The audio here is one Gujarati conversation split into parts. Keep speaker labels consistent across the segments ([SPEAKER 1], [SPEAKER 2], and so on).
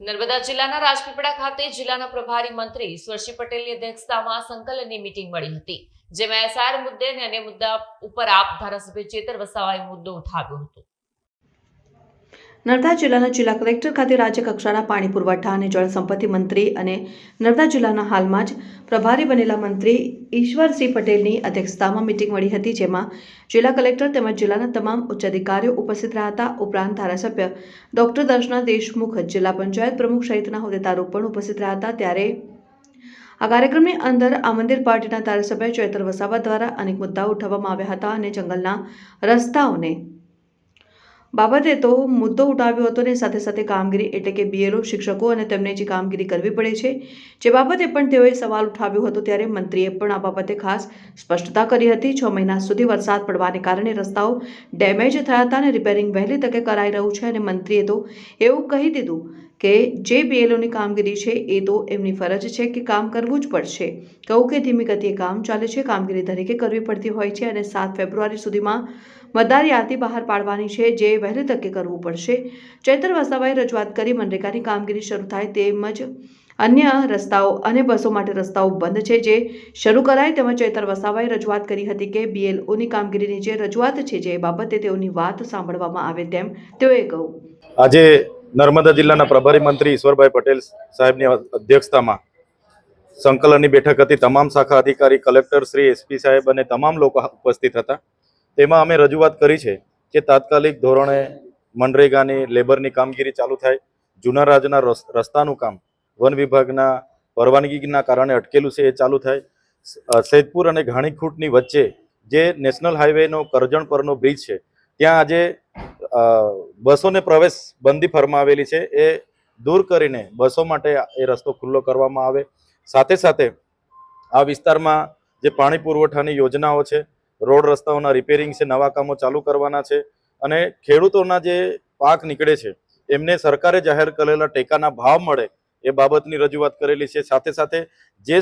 [SPEAKER 1] નર્મદા જિલ્લાના રાજપીપળા ખાતે જિલ્લાના પ્રભારી મંત્રી ઈશ્વરસિંહ પટેલની અધ્યક્ષતામાં સંકલનની મીટિંગ મળી હતી, જેમાં એસઆર મુદ્દે અને અન્ય મુદ્દા ઉપર આપ ધારાસભ્ય ચેતર વસાવાએ મુદ્દો ઉઠાવ્યો હતો.
[SPEAKER 2] નર્મદા જિલ્લાના જિલ્લા કલેક્ટર ખાતે રાજ્ય કક્ષાના પાણી પુરવઠા અને જળ સંપત્તિ મંત્રી અને નર્મદા જિલ્લાના હાલમાં જ પ્રભારી બનેલા મંત્રી ઈશ્વરસિંહ પટેલની અધ્યક્ષતામાં મિટિંગ મળી હતી, જેમાં જિલ્લા કલેક્ટર તેમજ જિલ્લાના તમામ ઉચ્ચ અધિકારીઓ ઉપસ્થિત રહ્યા હતા. ઉપરાંત ધારાસભ્ય ડોક્ટર દર્શના દેશમુખ, જિલ્લા પંચાયત પ્રમુખ સહિતના હોદ્દેદારો પણ ઉપસ્થિત રહ્યા હતા. ત્યારે આ કાર્યક્રમની અંદર આ મંદિર પાર્ટીના ધારાસભ્ય ચૈતર વસાવા દ્વારા અનેક મુદ્દાઓ ઉઠાવવામાં આવ્યા હતા અને જંગલના રસ્તાઓને બાબતે તો મુદ્દો ઉઠાવ્યો હતો ને સાથે સાથે કામગીરી એટલે કે બીએલઓ શિક્ષકો અને તેમને જે કામગીરી કરવી પડે છે, જે બાબતે પણ તેઓએ સવાલ ઉઠાવ્યો હતો ત્યારે મંત્રીએ પણ આ બાબતે ખાસ સ્પષ્ટતા કરી હતી. છ મહિના સુધી વરસાદ પડવાને કારણે રસ્તાઓ ડેમેજ થયા હતા અને રિપેરિંગ વહેલી તકે કરાઈ રહ્યું છે અને મંત્રીએ તો એવું કહી દીધું કે જે બીએલઓની કામગીરી છે એ તો એમની ફરજ છે કે કામ કરવું જ પડશે. કહું કે ધીમી ગતિએ કામ ચાલે છે, કામગીરી દરેકે કરવી પડતી હોય છે અને સાત ફેબ્રુઆરી સુધીમાં મતદાર યાદી બહાર પાડવાની છે જે વહેલી તકે કરવું પડશે. ચૈતર વસાવાએ રજૂઆત કરી મનરેગાની કામગીરી શરૂ થાય તેમજ અન્ય રસ્તાઓ અને બસો માટે રસ્તાઓ બંધ છે જે શરૂ કરાય તેમજ ચૈતર વસાવાએ રજૂઆત કરી હતી કે બીએલઓની કામગીરીની જે રજૂઆત છે જે બાબતે તેઓની વાત સાંભળવામાં આવે તેમ તેઓએ કહ્યું.
[SPEAKER 3] આજે નર્મદા જિલ્લાના પ્રભારી મંત્રી ઈશ્વરભાઈ પટેલ સાહેબની અધ્યક્ષતામાં સંકલનની બેઠક હતી. તમામ શાખા અધિકારી કલેક્ટર શ્રી એસપી સાહેબ અને તમામ લોકો ઉપસ્થિત હતા. તેમાં અમે રજૂઆત કરી છે કે તાત્કાલિક ધોરણે મનરેગાની લેબરની કામગીરી ચાલુ થાય. જૂના રાજના રસ- રસ્તાનું કામ વન વિભાગના પરવાનગીના કારણે અટકેલું છે એ ચાલુ થાય. અ, સૈદપુર અને ઘાણીખૂંટની વચ્ચે જે નેશનલ હાઈવેનો કરજણ પરનો બ્રિજ છે ત્યાં આજે બસોને પ્રવેશ બંધી ફરમાવેલી છે. એ દૂર કરીને બસો માટે એ રસ્તો ખુલ્લો કરવામાં આવે. સાથે સાથે આ વિસ્તારમાં જે પાણી પુરવઠાની યોજનાઓ છે, રોડ રસ્તાઓના રિપેરિંગ છે, નવા કામો ચાલુ કરવાના છે અને ખેડૂતોના જે પાક નીકળે છે, એમને સરકારે જાહેર કરેલા ટેકાના ભાવ મળે એ બાબતની રજૂઆત કરેલી છે. સાથે સાથે જે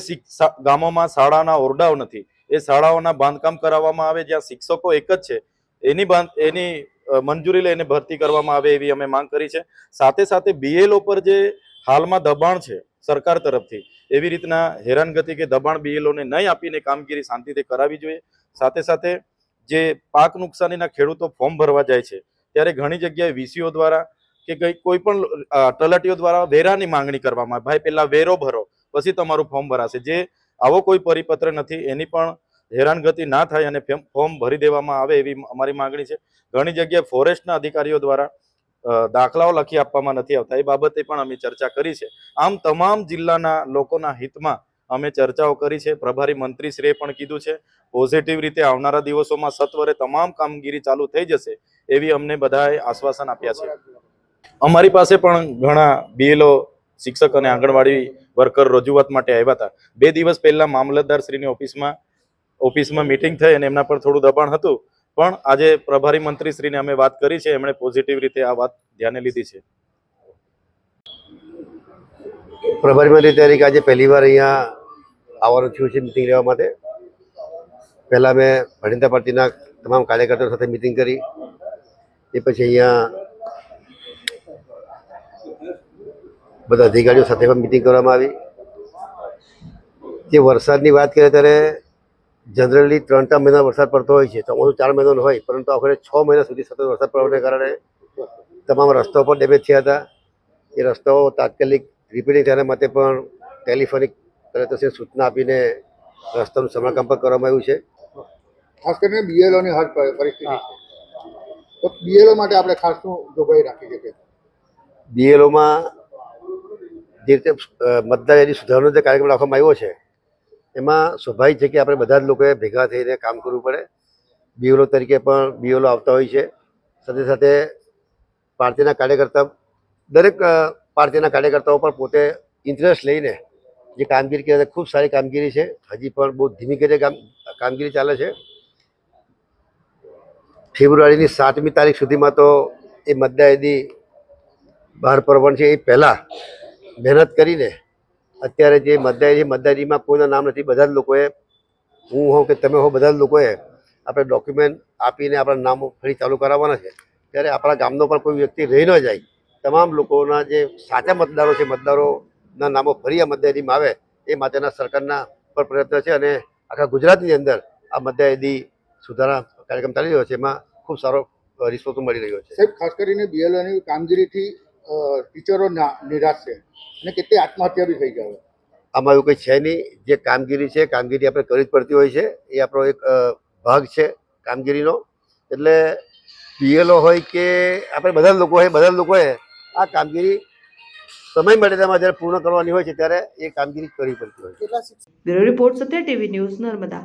[SPEAKER 3] ગામોમાં શાળાના ઓરડાઓ નથી, એ શાળાઓના બાંધકામ કરાવવામાં આવે, જ્યાં શિક્ષકો એક જ છે, એની બાંધ, એની મંજૂરી લઈને ભરતી કરવામાં આવે એવી અમે માંગ કરી છે. સાથે સાથે બીએલઓ પર જે હાલમાં દબાણ છે સરકાર તરફથી, એવી રીતના હેરાનગતિ કે દબાણ બીએલઓને નહીં આપીને કામગીરી શાંતિથી કરાવી જોઈએ. સાથે સાથે જે પાક નુકસાનીના ખેડૂતો ફોર્મ ભરવા જાય છે, ત્યારે ઘણી જગ્યાએ વીસીઓ દ્વારા કે કઈ, કોઈ પણ તલાટીઓ દ્વારા વેરાની માંગણી કરવામાં આવે. ભાઈ પહેલાં વેરો ભરો, પછી તમારું ફોર્મ ભરાશે. જે આવો કોઈ પરિપત્ર નથી, એની પણ હેરાનગતિ ના થાય અને ફોર્મ ભરી દેવામાં આવે એવી અમારી માગણી છે. ઘણી જગ્યાએ ફોરેસ્ટના અધિકારીઓ દ્વારા દાખલાઓ લખી આપવામાં નથી આવતા. એ બાબતે પણ અમે ચર્ચા કરી છે. આમ તમામ જિલ્લાના લોકોના હિતમાં અમે ચર્ચાઓ કરી છે. પ્રભારી મંત્રીશ્રીએ પણ કીધું છે, પોઝિટિવ રીતે આવનારા દિવસોમાં સત્વરે તમામ કામગીરી ચાલુ થઈ જશે એવી અમને બધાએ આશ્વાસન આપ્યા છે. અમારી પાસે પણ ઘણા બીએલઓ શિક્ષક અને આંગણવાડી વર્કર રજૂઆત માટે આવ્યા હતા. બે દિવસ પહેલા મામલતદાર શ્રીની ઓફિસમાં ઓફિસમાં મિટિંગ થઈ અને એમના પર થોડું દબાણ હતું. પણ આજે પ્રભારી મંત્રી શ્રીને અમે વાત કરી છે, એમણે પોઝિટિવ રીતે આ વાત ધ્યાને લીધી છે.
[SPEAKER 4] પ્રભારી મંત્રી તરીકે આજે પહેલી વાર અહીંયા આવવાનું થયું છે મિટિંગ લેવા માટે. પહેલાં મેં જનતા પાર્ટીના તમામ કાર્યકર્તાઓ સાથે મિટિંગ કરી. એ પછી અહીંયા બધા અધિકારીઓ સાથે પણ મિટિંગ કરવામાં આવી. જે વરસાદની વાત કરીએ ત્યારે જનરલી ત્રણ ત્રણ મહિના વરસાદ પડતો હોય છે ચોમાસું ચાર મહિનાનો હોય પરંતુ આખરે છ મહિના સુધી સતત વરસાદ પડવાને કારણે તમામ રસ્તાઓ પણ ડેમેજ થયા હતા. એ રસ્તાઓ તાત્કાલિક રિપેરિંગ થયા માટે પણ ટેલિફોનિક તરત સૂચના આપીને રસ્તાનું સમારકામ પણ કરવામાં આવ્યું છે.
[SPEAKER 5] ખાસ કરીને બીએલઓની હાલ પરિસ્થિતિ તો બીએલઓ માટે આપણે ખાસ શું જોગવાઈ રાખી શકીએ?
[SPEAKER 4] બીએલઓમાં જે રીતે મતદાર યાદી સુધારવાનો જે કાર્યક્રમ રાખવામાં આવ્યો છે એમાં સ્વાભાવિક છે કે આપણે બધા જ લોકોએ ભેગા થઈને કામ કરવું પડે. બીઓલો તરીકે પણ બીઓલો આવતા હોય છે. સાથે સાથે પાર્ટીના કાર્યકર્તા, દરેક પાર્ટીના કાર્યકર્તાઓ પણ પોતે ઇન્ટરેસ્ટ લઈને જે કામગીરી કરે ખૂબ સારી કામગીરી છે. હજી પણ બહુ ધીમી ગતિએ કામગીરી ચાલે છે. ફેબ્રુઆરીની સાતમી તારીખ સુધીમાં તો એ મતદાયદી બહાર પડવાની છે એ પહેલાં મહેનત કરીને અત્યારે જે મતદારી છે મતદારીમાં કોઈના નામ નથી, બધા જ લોકોએ, હું હોઉં કે તમે હો બધા જ લોકોએ આપણે ડોક્યુમેન્ટ આપીને આપણા નામો ફરી ચાલુ કરાવવાના છે. ત્યારે આપણા ગામનો પણ કોઈ વ્યક્તિ રહી ન જાય. તમામ લોકોના જે સાચા મતદારો છે, મતદારોના નામો ફરી આ મતદારીમાં આવે, એ માટેના સરકારના પર પ્રયત્ન છે અને આખા ગુજરાતની અંદર આ મતદારી સુધારા કાર્યક્રમ ચાલી રહ્યો છે. એમાં ખૂબ સારો રિસ્પોન્સ મળી રહ્યો છે.
[SPEAKER 5] ખાસ કરીને બીએલઓની કામગીરીથી ટીચરો નિરાશ છે. અને કેટલી આત્મહત્યા બી થઈ જાય
[SPEAKER 4] આમાં એવું કંઈ છે નહીં. જે કામગીરી છે કામગીરી આપણે કરવી જ પડતી હોય છે. એ આપણો એક ભાગ છે કામગીરીનો. એટલે પીએલઓ હોય કે આપણે બધા લોકો હોય બધા લોકોએ આ કામગીરી સમય મર્યાદામાં જ્યારે પૂર્ણ કરવાની હોય છે ત્યારે એ કામગીરી કરવી પડતી હોય છે.
[SPEAKER 2] Bureau report Satya TV news Narmada.